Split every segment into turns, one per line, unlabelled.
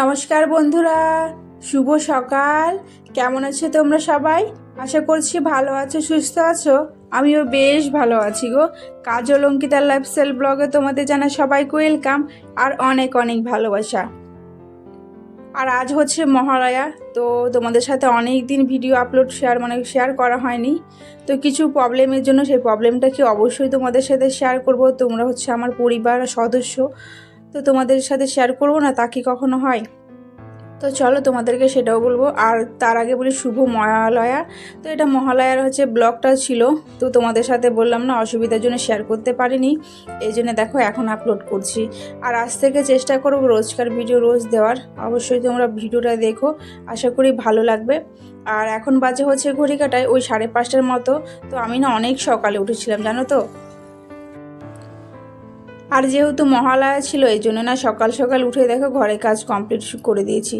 নমস্কার বন্ধুরা, শুভ সকাল। কেমন আছো তোমরা সবাই? আশা করছি ভালো আছো, সুস্থ আছো। আমিও বেশ ভালো আছি গো। কাজল অঙ্কিতার লাইফস্টাইল ব্লগে তোমাদের জানা সবাইকে ওয়েলকাম আর অনেক অনেক ভালোবাসা। আর আজ হচ্ছে মহালয়া, তো তোমাদের সাথে অনেক দিন ভিডিও আপলোড শেয়ার মানে শেয়ার করা হয়নি। তো কিছু প্রবলেমের জন্য সেই প্রবলেমটা কি অবশ্যই তোমাদের সাথে শেয়ার করব। তোমরা হচ্ছে আমার পরিবার সদস্য। তো তোমাদের সাথে শেয়ার করব না, তা কি কখনো হয়? তো চলো তোমাদেরকে সেটাও বলব। আর তার আগে বলি শুভ মহালয়া। তো এটা মহালয়ার হচ্ছে ব্লগটা ছিল, তো তোমাদের সাথে বললাম না, অসুবিধার জন্য শেয়ার করতে পারিনি। এই জন্য দেখো এখন আপলোড করছি। আর আজ থেকে চেষ্টা করব রোজকার ভিডিও রোজ দেওয়ার। অবশ্যই তোমরা ভিডিওটা দেখো, আশা করি ভালো লাগবে। আর এখন বাজে হচ্ছে ঘড়ি কাটায় ওই সাড়ে পাঁচটার মতো। তো আমি না অনেক সকালে উঠেছিলাম, জানো তো? আর যেহেতু মহালয়া ছিল, এই জন্য না সকাল সকাল উঠে দেখো ঘরে কাজ কমপ্লিট করে দিয়েছি।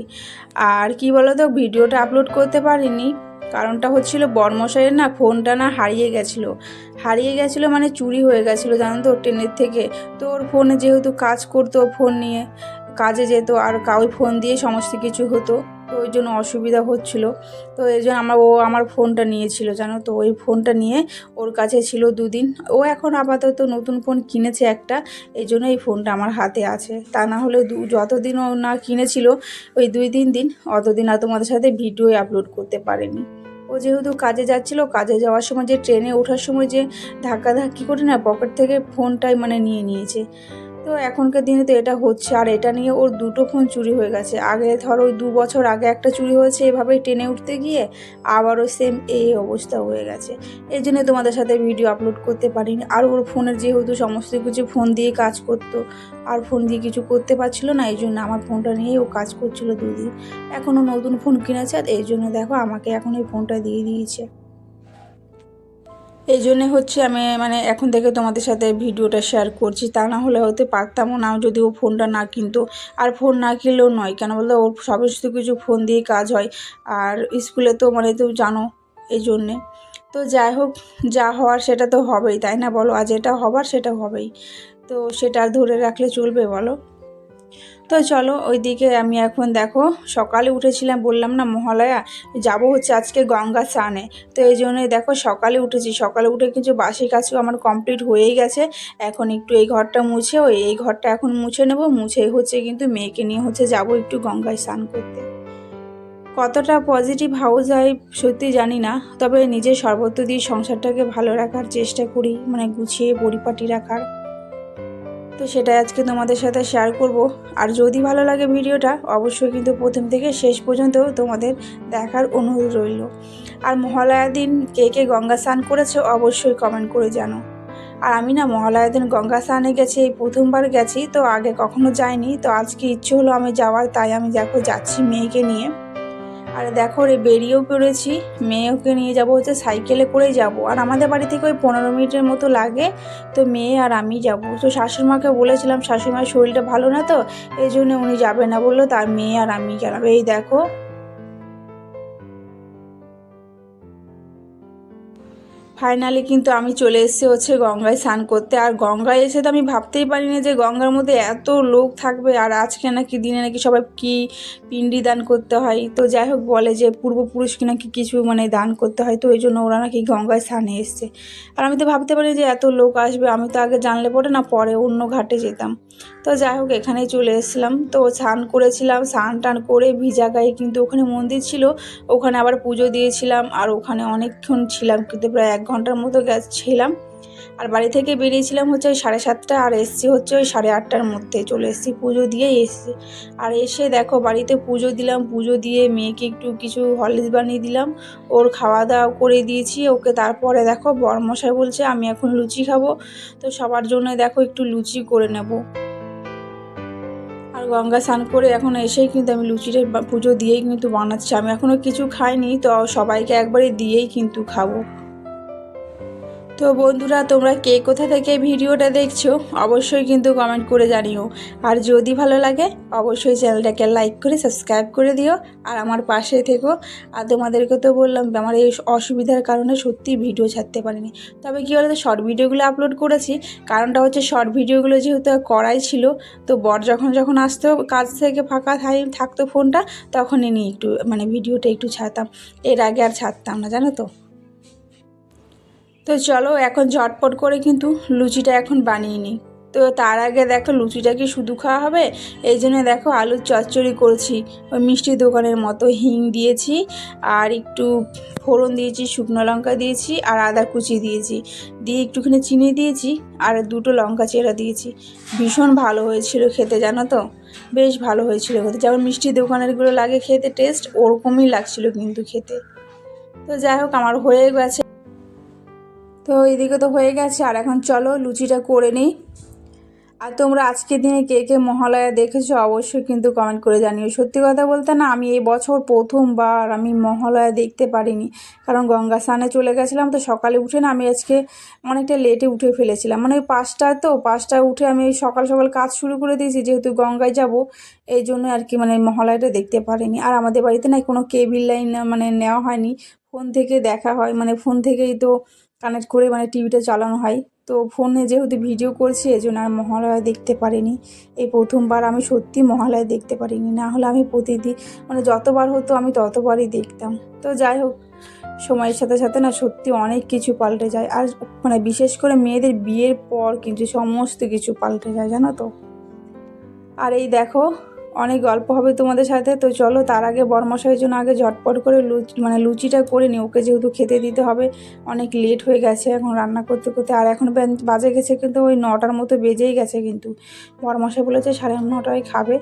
আর কি বলো তো ভিডিওটা আপলোড করতে পারিনি। কারণটা হচ্ছিল বর্মশাইয়ের না ফোনটা না হারিয়ে গেছিল। হারিয়ে গেছিল মানে চুরি হয়ে গেছিল, জানো তো, ট্রেনের থেকে। তো ওর ফোনে যেহেতু কাজ করতো, ফোন নিয়ে কাজে যেত, আর কাউ ফোন দিয়ে সমস্ত কিছু হতো। তো ওই জন্য অসুবিধা হচ্ছিল। তো এই জন্য আমার ও আমার ফোনটা নিয়েছিল, জানো তো? ওই ফোনটা নিয়ে ওর কাছে ছিল দুদিন। ও এখন আপাতত নতুন ফোন কিনেছে একটা, এই জন্য এই ফোনটা আমার হাতে আছে। তা না হলে দু, যতদিন ও না কিনেছিল, ওই দুই, তিন দিন, অতদিন আর তোমাদের সাথে ভিডিও আপলোড করতে পারেনি। ও যেহেতু কাজে যাচ্ছিল, কাজে যাওয়ার সময় যে ট্রেনে ওঠার সময় যে ধাক্কা ধাক্কি করে না, পকেট থেকে ফোনটাই মানে নিয়ে নিয়েছে। তো এখনকার দিনে তো এটা হচ্ছে। আর এটা নিয়ে ওর দুটো ফোন চুরি হয়ে গেছে। আগে ধর ওই দু বছর আগে একটা চুরি হয়েছে, এভাবেই টেনে উঠতে গিয়ে আবারও সেম এই অবস্থা হয়ে গেছে। এই জন্য তোমাদের সাথে ভিডিও আপলোড করতে পারিনি। আর ওর ফোনের যেহেতু সমস্ত কিছু ফোন দিয়ে কাজ করতো, আর ফোন দিয়ে কিছু করতে পারছিল না, এই জন্য আমার ফোনটা নিয়েই ও কাজ করছিল দুদিন। এখনও নতুন ফোন কিনেছে, আর এই জন্য দেখো আমাকে এখন এই ফোনটা দিয়ে দিয়েছে। এই জন্যে হচ্ছে আমি মানে এখন থেকে তোমাদের সাথে ভিডিওটা শেয়ার করছি। তা না হলে হয়তো পারতামও না যদি ও ফোনটা না কিনতো। আর ফোন না কিনলেও নয়, কেন বলতো? ওর সমস্ত কিছু ফোন দিয়ে কাজ হয়। আর স্কুলে তো মানে তো জানো এই জন্যে। তো যাই হোক, যা হওয়ার সেটা তো হবেই, তাই না বলো? আজ এটা হবার সেটা হবেই। তো সেটা আর ধরে রাখলে চলবে বলো? তো চলো ওইদিকে আমি এখন দেখো, সকালে উঠেছিলাম, বললাম না মহালয়া, যাব হচ্ছে আজকে গঙ্গা স্নানে। তো এই জন্যই দেখো সকালে উঠেছি, সকালে উঠে কিছু বাসি কাজও আমার কমপ্লিট হয়েই গেছে। এখন একটু এই ঘরটা মুছে, ওই এই ঘরটা এখন মুছে নেব, মুছে হচ্ছে কিন্তু মেয়েকে নিয়ে হচ্ছে যাব একটু গঙ্গায় স্নান করতে। কতটা পজিটিভ হাউস হয় সত্যি জানি না, তবে নিজের সর্বত্র দিয়ে সংসারটাকে ভালো রাখার চেষ্টা করি মানে গুছিয়ে পরিপাটি রাখার। তো সেটাই আজকে তোমাদের সাথে শেয়ার করব। আর যদি ভালো লাগে ভিডিওটা, অবশ্যই কিন্তু প্রথম থেকে শেষ পর্যন্ত তোমাদের দেখার অনুরোধ রইল। আর মহালয়ার দিন কে কে গঙ্গা স্নান করেছে, অবশ্যই কমেন্ট করে জানো। আর আমি না মহালয়ার দিন গঙ্গা স্নানে গেছি, এই প্রথমবার গেছি, তো আগে কখনো যাইনি, তো আজকে ইচ্ছে হলো আমি যাওয়ার, তাই আমি দেখো যাচ্ছি মেয়েকে নিয়ে। আর দেখো রে বেরিয়েও পড়েছি। মেয়েকে নিয়ে যাব, হচ্ছে সাইকেলে করে যাব। আর আমাদের বাড়ি থেকে ওই পনেরো মিনিটের মতো লাগে, তো মেয়ে আর আমি যাব। তো শাশুড়িমাকে বলেছিলাম শাশুড়ি মায়ের শরীরটা ভালো না তো এই জন্য উনি যাবে না বলল, তার মেয়ে আর আমি গেলাম। এই দেখো ফাইনালি কিন্তু আমি চলে এসেছি হচ্ছে গঙ্গায় স্নান করতে। আর গঙ্গায় এসে তো আমি ভাবতেই পারিনি যে গঙ্গার মধ্যে এত লোক থাকবে। আর আজকে নাকি দিনে নাকি সবাই কি পিণ্ডি দান করতে হয়। তো যাই হোক বলে যে পূর্বপুরুষকে নাকি কিছু মানে দান করতে হয়। তো ওই জন্য ওরা নাকি গঙ্গায় স্নানে এসছে। আর আমি তো ভাবতে পারি যে এত লোক আসবে। আমি তো আগে জানলে পরে না পরে অন্য ঘাটে যেতাম। তো যাই হোক এখানেই চলে এসেছিলাম। তো স্নান করেছিলাম। স্নান টান করে ভিজা গায়ে কিন্তু ওখানে মন্দির ছিল। ওখানে আবার পুজো দিয়েছিলাম। আর ওখানে অনেকক্ষণ ছিলাম কিন্তু প্রায় এক ঘণ্টার মতো গ্যাস ছিলাম আর বাড়ি থেকে বেরিয়েছিলাম হচ্ছে ওই সাড়ে সাতটা, আর এসছি হচ্ছে ওই সাড়ে আটটার মধ্যে। চলে এসেছি পুজো দিয়েই এসছি আর এসে দেখো বাড়িতে পুজো দিলাম। পুজো দিয়ে মেয়েকে একটু কিছু হলিস বানিয়ে দিলাম। ওর খাওয়া দাওয়া করে দিয়েছি। ওকে তারপরে দেখো বরমশাই বলছে, আমি এখন লুচি খাব। তো সবার জন্য দেখো একটু লুচি করে নেব। আর গঙ্গা স্নান করে এখন এসেই কিন্তু আমি লুচিটা পুজো দিয়েই কিন্তু বানাচ্ছি। আমি এখনও কিছু খাইনি, তো সবাইকে একবারে দিয়েই কিন্তু খাব। তো বন্ধুরা, তোমরা কে কোথা থেকে ভিডিওটা দেখছ, অবশ্যই কিন্তু কমেন্ট করে জানিও। আর যদি ভালো লাগে, অবশ্যই চ্যানেলটাকে লাইক করে সাবস্ক্রাইব করে দিও, আর আমার পাশে থেকো। আর তোমাদেরকে তো বললাম, আমার এই অসুবিধার কারণে সত্যি ভিডিও ছাড়তে পারিনি। তবে কী বলতো শর্ট ভিডিওগুলো আপলোড করেছি। কারণটা হচ্ছে শর্ট ভিডিওগুলো যেহেতু করাই ছিল, তো বর যখন যখন আসতো, কাজ থেকে ফাঁকা টাইম থাকতো ফোনটা তখনই নিয়ে একটু মানে ভিডিওটা একটু ছাড়তাম। এর আগে আর ছাড়তাম না, জানো তো? তো চলো এখন ঝটপট করে কিন্তু লুচিটা এখন বানিয়ে নিই। তো তার আগে দেখো লুচিটা কি শুধু খাওয়া হবে? এই জন্য দেখো আলুর চচ্চড়ি করেছি। ওই মিষ্টি দোকানের মতো হিং দিয়েছি আর একটু ফোড়ন দিয়েছি, শুকনো লঙ্কা দিয়েছি আর আদা কুচি দিয়েছি। দিয়ে একটুখানি চিনি দিয়েছি আর দুটো লঙ্কা চেরা দিয়েছি। ভীষণ ভালো হয়েছিল খেতে, জানো তো? বেশ ভালো হয়েছিল খেতে। যেমন মিষ্টি দোকানেরগুলো লাগে খেতে টেস্ট ওরকমই লাগছিল কিন্তু খেতে। তো যাই হোক, আমার হয়ে গেছে। তো এদিকে তো হয়ে গেছে। আর এখন চলো লুচিটা করে নিই। আর তোমরা আজকের দিনে কে কে মহালয়া দেখেছ অবশ্যই কিন্তু কমেন্ট করে জানিও। সত্যি কথা বলতে না, আমি এই বছর প্রথমবার আমি মহালয়া দেখতে পারিনি। কারণ গঙ্গা স্নানে চলে গেছিলাম তো সকালে উঠে না আমি আজকে অনেকটা লেটে উঠে ফেলেছিলাম। মানে ওই পাঁচটায় তো পাঁচটায় উঠে আমি সকাল সকাল কাজ শুরু করে দিয়েছি, যেহেতু গঙ্গায় যাব, এই জন্য আর কি মানে মহালয়াটা দেখতে পারিনি। আর আমাদের বাড়িতে না কোনো কেবিল লাইন মানে নেওয়া হয়নি। ফোন থেকে দেখা হয় মানে ফোন থেকেই তো কানেক্ট করে মানে টিভিটা চালানো হয়। তো ফোনে যেহেতু ভিডিও করছি এই জন্য আর মহালয়া দেখতে পারিনি। এই প্রথমবার আমি সত্যি মহালয়া দেখতে পারিনি। না হলে আমি প্রতিদিন মানে যতবার হতো আমি ততবারই দেখতাম। তো যাই হোক, সময়ের সাথে সাথে না সত্যি অনেক কিছু পাল্টে যায়। আর মানে বিশেষ করে মেয়েদের বিয়ের পর কিন্তু সমস্ত কিছু পাল্টে যায়, জানো তো? আর এই দেখো অনেক গল্প হবে তোমাদের সাথে, তো চলো তার আগে বরমশাইয়ের জন্য আগে ঝটপট করে লুচি মানে লুচিটা করে নিই। ওকে যেহেতু খেতে দিতে হবে, অনেক লেট হয়ে গেছে এখন রান্না করতে করতে, আর এখন বাজে গেছে কিন্তু ওই নটার মতো বেজেই গেছে কিন্তু। বরমশাই বলেছে সাড়ে নটায় খাবে।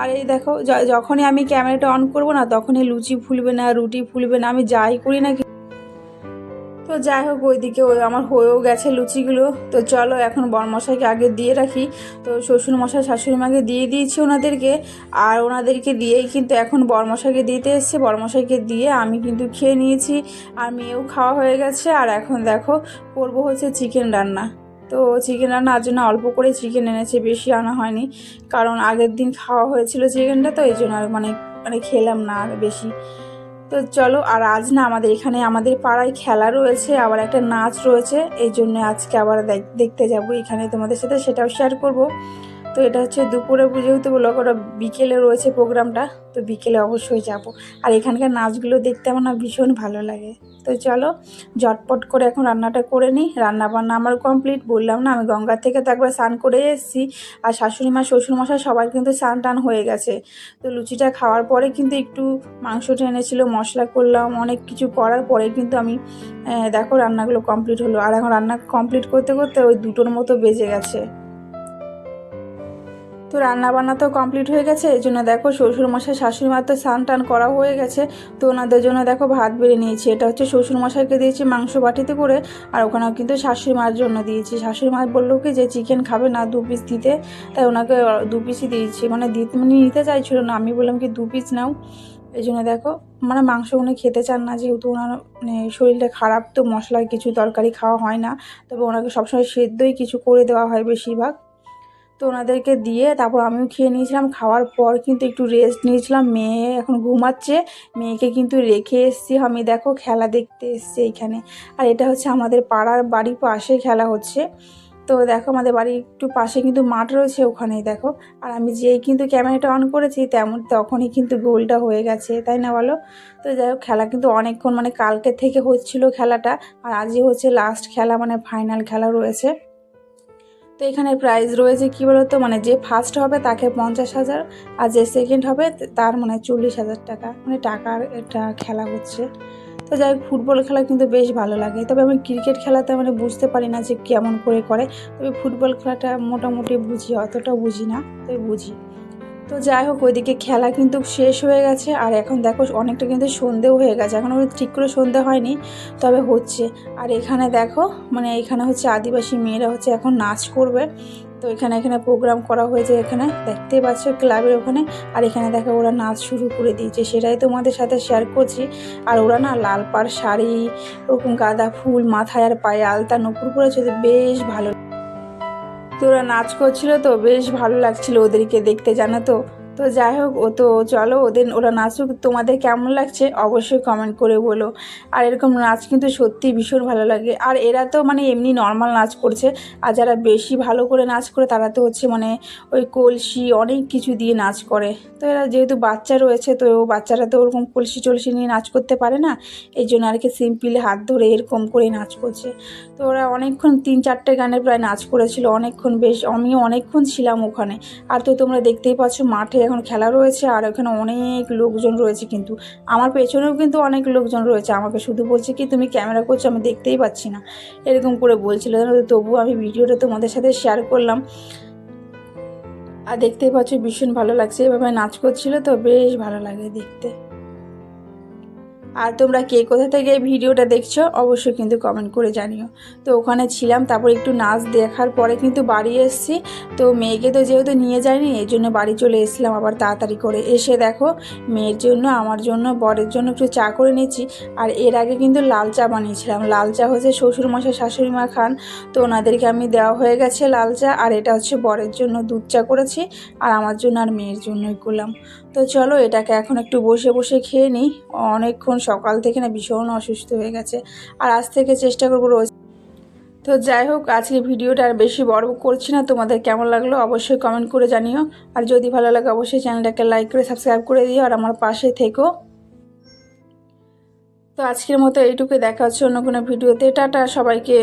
আর এই দেখো যখনই আমি ক্যামেরাটা অন করব না, তখনই লুচি ফুলবে না, রুটি ফুলবে না, আমি যাই করি না তো যাই হোক, ওইদিকে ওই আমার হয়েও গেছে লুচিগুলো। তো চলো, এখন বরমশাইকে আগে দিয়ে রাখি। তো শ্বশুর মশাই শাশুড়ি মাকে দিয়ে দিয়েছি ওনাদেরকে। আর ওনাদেরকে দিয়েই কিন্তু এখন বরমশাইকে দিতে এসছে। বরমশাইকে দিয়ে আমি কিন্তু খেয়ে নিয়েছি। আর মেয়েও খাওয়া হয়ে গেছে। আর এখন দেখো, করব হচ্ছে চিকেন রান্না। তো চিকেন রান্নার জন্য অল্প করে চিকেন এনেছে, বেশি আনা হয়নি। কারণ আগের দিন খাওয়া হয়েছিল চিকেনটা, তো এই জন্য আর মানে মানে খেলাম না আর বেশি। তো চলো, আর আজ না আমাদের এখানে আমাদের পাড়ায় খেলা রয়েছে, আবার একটা নাচ রয়েছে, এই জন্য আজকে আবার দেখ- দেখতে যাব এখানে তোমাদের সাথে, সেটাও শেয়ার করব। তো এটা হচ্ছে দুপুরে যেহেতু বলো ওরা বিকেলে রয়েছে প্রোগ্রামটা, তো বিকেলে অবশ্যই যাব। আর এখানকার নাচগুলো দেখতে আমার না ভীষণ ভালো লাগে। তো চলো, ঝটপট করে এখন রান্নাটা করে নিই। রান্না বান্না আমার কমপ্লিট, বললাম না, আমি গঙ্গার থেকে তো একবার স্নান করে এসেছি। আর শাশুড়ি মা, শ্বশুরমশাই সবার কিন্তু স্নান টান হয়ে গেছে। তো লুচিটা খাওয়ার পরে কিন্তু একটু মাংসটা এনেছিল মশলা করলাম, অনেক কিছু করার পরে কিন্তু আমি দেখো রান্নাগুলো কমপ্লিট হলো। আর এখন রান্না কমপ্লিট করতে করতে ওই দুটোর মতো বেজে গেছে। তো রান্না বান্না তো কমপ্লিট হয়ে গেছে, এই জন্য দেখো শ্বশুর মশাই শাশুড়ি মার তো স্নান টান করা হয়ে গেছে। তো ওনাদের জন্য দেখো ভাত বেড়ে নিয়েছি। এটা হচ্ছে শ্বশুর মশাইকে দিয়েছি মাংস বাটিতে করে, আর ওখানেও কিন্তু শাশুড়ি মার জন্য দিয়েছি। শাশুড়ি মা বলল কি যে, চিকেন খাবে না দু পিস দিতে। তাই ওনাকে দু পিসই দিয়েছি। মানে দিতে মানে নিতে চাইছিল না, আমি বললাম কি দু পিস নাও। এই জন্য দেখো মানে মাংস উনি খেতে চান না, যেহেতু ওনার মানে শরীরটা খারাপ, তো মশলার কিছু তরকারি খাওয়া হয় না। তবে ওনাকে সবসময় সেদ্ধই কিছু করে দেওয়া হয় বেশিরভাগ। তো ওনাদেরকে দিয়ে তারপর আমিও খেয়ে নিয়েছিলাম, খাওয়ার পর কিন্তু একটু রেস্ট নিয়েছিলাম। মেয়ে এখন ঘুমাচ্ছে, মেয়েকে কিন্তু রেখে এসেছি। আমি দেখো খেলা দেখতে এসছি এইখানে। আর এটা হচ্ছে আমাদের পাড়ার বাড়ির পাশে খেলা হচ্ছে। তো দেখো আমাদের বাড়ির একটু পাশে কিন্তু মাঠ রয়েছে ওখানেই দেখো। আর আমি যেই কিন্তু ক্যামেরাটা অন করেছি, তেমন তখনই কিন্তু গোলটা হয়ে গেছে, তাই না বলো? তো যাই হোক, খেলা কিন্তু অনেকক্ষণ মানে কালকে থেকে হচ্ছিল খেলাটা। আর আজই হচ্ছে লাস্ট খেলা মানে ফাইনাল খেলা রয়েছে। তো এখানে প্রাইজ রয়েছে কী বলতো? মানে যে ফার্স্ট হবে তাকে পঞ্চাশ হাজার আর যে সেকেন্ড হবে তার মানে চল্লিশ হাজার টাকা। মানে টাকার একটা খেলা হচ্ছে। তো যাই হোক, ফুটবল খেলা কিন্তু বেশ ভালো লাগে। তবে আমি ক্রিকেট খেলাতে মানে বুঝতে পারি না যে কেমন করে করে। তবে ফুটবল খেলাটা মোটামুটি বুঝি, অতটা বুঝি না, তবে বুঝি। তো যাই হোক, ওইদিকে খেলা কিন্তু শেষ হয়ে গেছে। আর এখন দেখো, অনেকটা কিন্তু সন্ধেও হয়ে গেছে। এখন ঠিক করে সন্ধে হয়নি, তবে হচ্ছে। আর এখানে দেখো মানে এখানে হচ্ছে আদিবাসী মেয়েরা হচ্ছে এখন নাচ করবে। তো এখানে এখানে প্রোগ্রাম করা হয়েছে এখানে দেখতে পাচ্ছ ক্লাবের ওখানে। আর এখানে দেখো, ওরা নাচ শুরু করে দিয়েছে। সেটাই তোমাদের সাথে শেয়ার করছি। আর ওরা না লাল পাড় শাড়ি, ওরকম গাঁদা ফুল, মাথায় আর পায়ে আলতা নপুর ওদের বেশ ভালো তো ওরা নাচ করছিল তো বেশ ভালো লাগছিল ওদেরকে দেখতে জানো তো? তো যাই হোক, ও তো চলো, ওদের, ওরা নাচুক, তোমাদের কেমন লাগছে অবশ্যই কমেন্ট করে বলো। আর এরকম নাচ কিন্তু সত্যি ভীষণ ভালো লাগে। আর এরা তো মানে এমনি নর্মাল নাচ করছে, আর যারা বেশি ভালো করে নাচ করে, তারা তো হচ্ছে মানে ওই কলসি, অনেক কিছু দিয়ে নাচ করে। তো এরা যেহেতু বাচ্চা রয়েছে, তো বাচ্চারা তো ওরকম কলসি টলসি নিয়ে নাচ করতে পারে না, এই জন্য আর কি সিম্পলি হাত ধরে এরকম করে নাচ করছে। তো ওরা অনেকক্ষণ, তিন চারটে গানের প্রায় নাচ করেছিল, অনেকক্ষণ বেশ, আমিও অনেকক্ষণ ছিলাম ওখানে। আর তো তোমরা দেখতেই পাচ্ছ, মাঠে এখন খেলা রয়েছে আর ওখানে অনেক লোকজন রয়েছে কিন্তু আমার পেছনেও কিন্তু অনেক লোকজন রয়েছে। আমাকে শুধু বলছে কি, তুমি ক্যামেরা করছ, আমি দেখতেই পাচ্ছি না। এরকম করে বলছিল। তবু তবুও আমি ভিডিওটা তোমাদের সাথে শেয়ার করলাম। আর দেখতেই পাচ্ছ, ভীষণ ভালো লাগছে। এভাবে নাচ করছিল তো বেশ ভালো লাগে দেখতে। আর তোমরা কে কোথা থেকে এই ভিডিওটা দেখছ, অবশ্যই কিন্তু কমেন্ট করে জানিও। তো ওখানে ছিলাম, তারপর একটু নাচ দেখার পরে কিন্তু বাড়ি এসেছি। তো মেয়েকে তো যেহেতু নিয়ে যায়নি এই জন্য বাড়ি চলে এসেছিলাম আবার তাড়াতাড়ি করে। এসে দেখো, মেয়ের জন্য, আমার জন্য, বরের জন্য একটু চা করে নিয়েছি। আর এর আগে কিন্তু লাল চা বানিয়েছিলাম। লাল চা হচ্ছে শ্বশুর মশাই শাশুড়ি মা খান। তো ওনাদেরকে আমি দেওয়া হয়ে গেছে লাল চা। আর এটা হচ্ছে বরের জন্য দুধ চা করেছি। আর আমার জন্য আর মেয়ের জন্যই করলাম। তো চলো এটাকে এখন একটু বসে বসে খেয়ে নিই। অনেকক্ষণ সকাল থেকে না ভীষণ অসুস্থ হয়ে গেছে। আর আজ থেকে চেষ্টা করব রোজ। তো যাই হোক আজকে ভিডিওটা আর বেশি বড় করছি না। তোমাদের কেমন লাগল অবশ্যই কমেন্ট করে জানিও। আর যদি ভালো লাগে অবশ্যই চ্যানেলটাকে লাইক করে সাবস্ক্রাইব করে দিও। আর আমার পাশে থেকো। তো আজকের মতো এইটুকুই। দেখা হচ্ছে অন্য কোনো ভিডিওতে। টাটা সবাইকে।